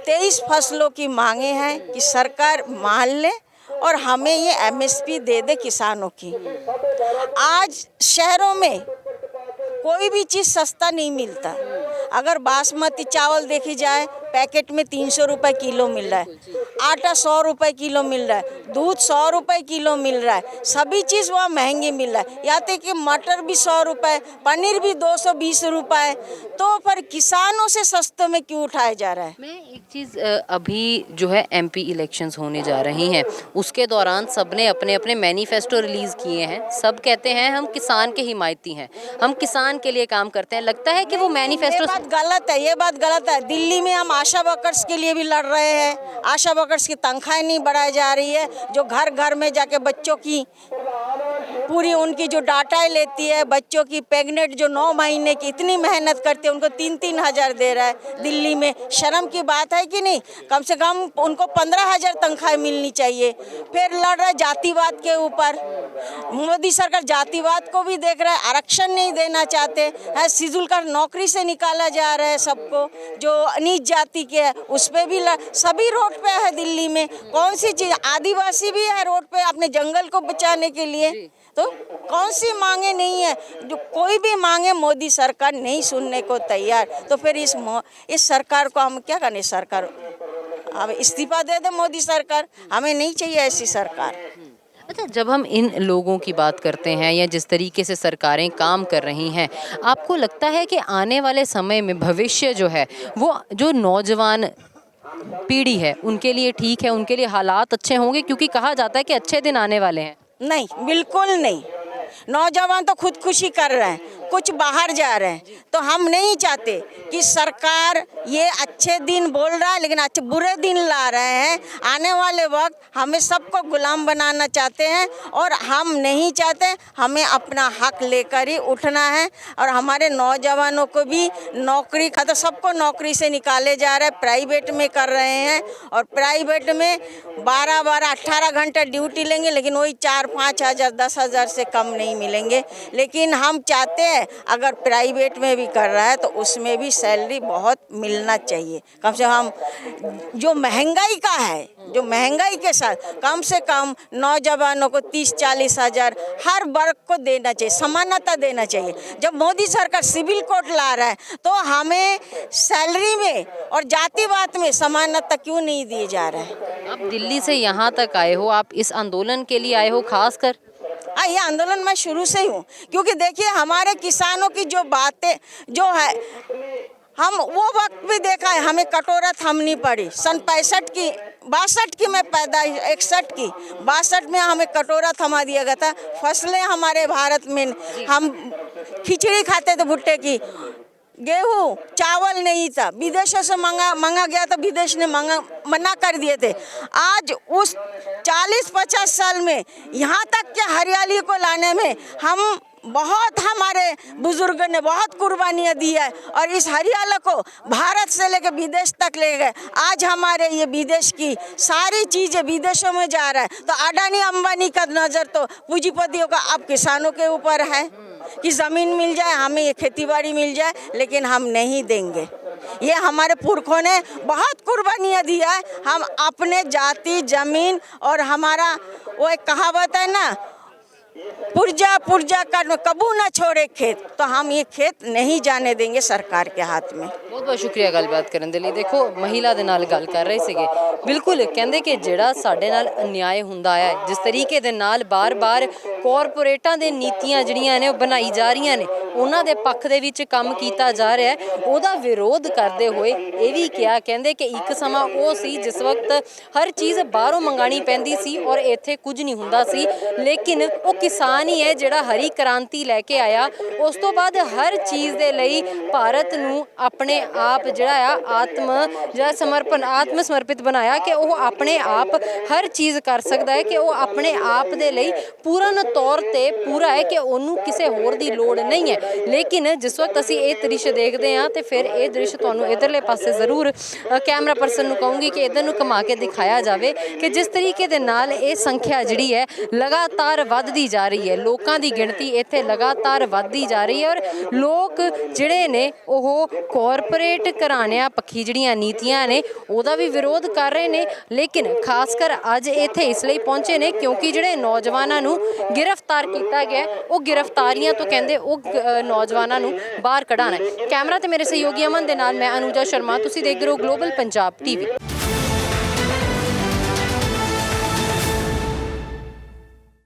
तेईस फ़सलों की मांगे हैं कि सरकार मान ले और हमें ये एमएसपी दे दे किसानों की। आज शहरों में कोई भी चीज़ सस्ता नहीं मिलता। अगर बासमती चावल देखी जाए, पैकेट में तीन सौ रुपये किलो मिल रहा है। आटा सौ रुपये किलो मिल रहा है। दूध सौ रुपये किलो मिल रहा है। सभी चीज़ वहाँ महँगी मिल रहा है। या तो कि मटर भी सौ रुपये पनीर भी दो सौ बीस रुपये तो पर किसानों से सस्ते में क्यों उठाया जा रहा है? मैं एक चीज़ अभी जो है एमपी इलेक्शंस होने जा रही हैं। उसके दौरान सबने अपने अपने मैनिफेस्टो रिलीज़ किए हैं। सब कहते हैं, हम किसान के हिमायती हैं। हम किसान के लिए काम करते हैं। लगता है कि वो मैनिफेस्टो बात गलत है ये बात गलत है। दिल्ली में हम आशा वर्कर्स के लिए भी लड़ रहे हैं। आशा वर्कर्स की तनख्वाहें नहीं बढ़ाई जा रही है जो घर घर में जाके बच्चों की पूरी उनकी जो डाटा लेती है बच्चों की प्रेग्नेंट जो नौ महीने की इतनी मेहनत करती है उनको तीन तीन हज़ार दे रहा है दिल्ली में। शर्म की बात है कि नहीं? कम से कम उनको पंद्रह हज़ार तनख्वाहें मिलनी चाहिए। फिर लड़ रहा है जातिवाद के ऊपर। मोदी सरकार जातिवाद को भी देख रहा है आरक्षण नहीं देना चाहते है। सिजुल का नौकरी से निकाला जा रहा है सबको जो नीच जाति के है उस पर भी सभी रोड पे है दिल्ली में। कौन सी चीज़ आदिवासी भी है रोड पे अपने जंगल को बचाने के लिए। तो कौन सी मांगे नहीं है? जो कोई भी मांगे मोदी सरकार नहीं सुनने को तैयार। तो फिर इस इस सरकार को हम क्या करें सरकार हम इस्तीफा दे दे मोदी सरकार। हमें नहीं चाहिए ऐसी सरकार। अच्छा जब हम इन लोगों की बात करते हैं या जिस तरीके से सरकारें काम कर रही हैं, आपको लगता है कि आने वाले समय में भविष्य जो है, वो जो नौजवान पीढ़ी है, उनके लिए ठीक है, उनके लिए हालात अच्छे होंगे? क्योंकि कहा जाता है कि अच्छे दिन आने वाले हैं। नहीं, बिल्कुल नहीं। नौजवान तो खुदकुशी कर रहे हैं। कुछ बाहर जा रहे हैं। तो हम नहीं चाहते कि सरकार ये अच्छे दिन बोल रहा है, लेकिन अच्छे बुरे दिन ला रहे हैं। आने वाले वक्त हमें सबको गुलाम बनाना चाहते हैं, और हम नहीं चाहते, हमें अपना हक लेकर ही उठना है। और हमारे नौजवानों को भी नौकरी का तो सबको नौकरी से निकाले जा रहे हैं, प्राइवेट में कर रहे हैं। और प्राइवेट में बारह बारह अट्ठारह घंटे ड्यूटी लेंगे, लेकिन वही चार पाँच हज़ार, दस हज़ार से कम नहीं मिलेंगे। लेकिन हम चाहते हैं अगर प्राइवेट में भी कर रहा है तो उसमें भी सैलरी बहुत मिलना चाहिए। कम से कम जो महँगाई का है, जो महँगाई के साथ कम से कम नौजवानों को तीस चालीस हज़ार हर वर्ग को देना चाहिए, समानता देना चाहिए। जब मोदी सरकार सिविल कोड ला रहा है तो हमें सैलरी में और जातिवाद में समानता क्यों नहीं दिए जा रहा है? आप दिल्ली से यहाँ तक आए हो, आप इस आंदोलन के लिए आए हो खास कर हाँ ये आंदोलन मैं शुरू से ही हूँ। क्योंकि देखिए, हमारे किसानों की जो बातें, जो है, हम वो वक्त भी देखा है, हमें कटोरा थमनी पड़ी। सन पैंसठ की, बासठ की मैं पैदा इकसठ की, बासठ में हमें कटोरा थमा दिया गया था। फ़सलें हमारे भारत में, हम खिचड़ी खाते थे भुट्टे की गेहूँ, चावल नहीं था। विदेशों से मंगा मंगा गया तो विदेश ने मंगा, मना कर दिए थे। आज उस 40-50 साल में, यहाँ तक के हरियाली को लाने में हम बहुत हमारे बुज़ुर्ग ने बहुत कुर्बानियाँ दी है और इस हरियाला को भारत से लेकर विदेश तक ले गए। आज हमारे ये विदेश की सारी चीज़ें विदेशों में जा रहा है। तो अडानी अंबानी का नज़र तो पूंजीपतियों का अब किसानों के ऊपर है। कि ज़मीन मिल जाए हमें ये खेती बाड़ी मिल जाए लेकिन हम नहीं देंगे ये हमारे पुरखों ने बहुत कुर्बानियाँ दिया है हम अपने जाति जमीन और हमारा वो एक कहावत है ना पुर्जा पुर्जा कर कबू ना छोड़े खेत तो हम ये खेत नहीं जाने देंगे सरकार के हाथ में ਬਹੁਤ ਬਹੁਤ ਸ਼ੁਕਰੀਆ ਗੱਲਬਾਤ ਕਰਨ ਦੇ ਲਈ ਦੇਖੋ ਮਹਿਲਾ ਦੇ ਨਾਲ ਗੱਲ ਕਰ ਰਹੇ ਸੀਗੇ ਬਿਲਕੁਲ ਕਹਿੰਦੇ ਕਿ ਜਿਹੜਾ ਸਾਡੇ ਨਾਲ ਅਨਿਆਏ ਹੁੰਦਾ ਹੈ ਜਿਸ ਤਰੀਕੇ ਦੇ ਨਾਲ ਬਾਰ-ਬਾਰ ਕਾਰਪੋਰੇਟਾਂ ਦੇ ਨੀਤੀਆਂ ਜਿਹੜੀਆਂ ਨੇ, ਉਹ ਬਣਾਈ ਜਾ ਰਹੀਆਂ ਨੇ। ਉਹਨਾਂ ਦੇ ਪੱਖ ਦੇ ਵਿੱਚ ਕੰਮ ਕੀਤਾ ਜਾ ਰਿਹਾ ਹੈ। ਉਹਦਾ ਵਿਰੋਧ ਕਰਦੇ ਹੋਏ ਇਹ ਵੀ ਕਿਹਾ, ਕਹਿੰਦੇ ਕਿ ਇੱਕ ਸਮਾਂ ਉਹ ਸੀ, ਜਿਸ ਵਕਤ ਹਰ ਚੀਜ਼ ਬਾਹਰੋਂ ਮੰਗਾਣੀ ਪੈਂਦੀ ਸੀ ਔਰ ਇੱਥੇ ਕੁਝ ਨਹੀਂ ਹੁੰਦਾ ਸੀ। ਲੇਕਿਨ ਉਹ ਕਿਸਾਨ ਹੀ ਹੈ, ਜਿਹੜਾ ਹਰੀ ਕ੍ਰਾਂਤੀ ਲੈ ਕੇ ਆਇਆ। ਉਸ ਤੋਂ ਬਾਅਦ ਹਰ ਚੀਜ਼ ਦੇ ਲਈ ਭਾਰਤ ਨੂੰ ਆਪਣੇ ਆਪ ਜਿਹੜਾ ਆ, ਆਤਮ ਜਿਹੜਾ ਸਮਰਪਣ ਆਤਮ ਸਮਰਪਿਤ ਬਣਾਇਆ ਕਿ ਉਹ ਆਪਣੇ ਆਪ ਹਰ ਚੀਜ਼ ਕਰ ਸਕਦਾ ਹੈ ਕਿ ਉਹ ਆਪਣੇ ਆਪ ਦੇ ਲਈ ਪੂਰਨ ਤੌਰ ਤੇ ਪੂਰਾ ਹੈ ਕਿ ਉਹਨੂੰ ਕਿਸੇ ਹੋਰ ਦੀ ਲੋੜ ਨਹੀਂ ਹੈ। ਲੇਕਿਨ ਜਿਸ ਵਕਤ ਅਸੀਂ ਇਹ ਦ੍ਰਿਸ਼ ਦੇਖਦੇ ਹਾਂ ਤੇ ਫਿਰ ਇਹ ਦ੍ਰਿਸ਼ ਤੁਹਾਨੂੰ ਇਧਰਲੇ ਪਾਸੇ ਜ਼ਰੂਰ ਕੈਮਰਾ ਪਰਸਨ ਨੂੰ ਕਹੂੰਗੀ ਕਿ ਇਧਰ ਨੂੰ ਘੁਮਾ ਕੇ ਦਿਖਾਇਆ ਜਾਵੇ ਕਿ ਜਿਸ ਤਰੀਕੇ ਦੇ ਨਾਲ ਇਹ ਸੰਖਿਆ ਜਿਹੜੀ ਹੈ ਲਗਾਤਾਰ ਵੱਧਦੀ ਜਾ ਰਹੀ ਹੈ। ਲੋਕਾਂ ਦੀ ਗਿਣਤੀ ਇੱਥੇ ਲਗਾਤਾਰ ਵੱਧਦੀ ਜਾ ਰਹੀ ਹੈ ਔਰ ਲੋਕ ਜਿਹੜੇ ਨੇ ਉਹ ਕਾਰਪੋਰੇਟ ਘਰਾਣਿਆਂ ਪੱਖੀ ਜਿਹੜੀਆਂ ਨੀਤੀਆਂ ਨੇ, ਉਹਦਾ ਵੀ ਵਿਰੋਧ ਕਰ ਰਹੇ ਨੇ। ਲੇਕਿਨ ਖਾਸ ਕਰ ਅੱਜ ਇੱਥੇ ਇਸ ਲਈ ਪਹੁੰਚੇ ਨੇ ਕਿਉਂਕਿ ਜਿਹੜੇ ਨੌਜਵਾਨਾਂ ਨੂੰ ਗ੍ਰਿਫਤਾਰ ਕੀਤਾ ਗਿਆ ਉਹ ਗ੍ਰਿਫਤਾਰੀਆਂ ਤੋਂ ਕਹਿੰਦੇ ਉਹ ਨੌਜਵਾਨਾਂ ਨੂੰ ਬਾਹਰ ਕਢਾਣਾ ਕੈਮਰਾ ਤੇ ਮੇਰੇ ਸਹਿਯੋਗੀ ਅਮਨ ਦੇ ਨਾਲ ਮੈਂ ਅਨੂਜਾ ਸ਼ਰਮਾ। ਤੁਸੀਂ ਦੇਖ ਰਹੇ ਹੋ ਗਲੋਬਲ ਪੰਜਾਬ ਟੀਵੀ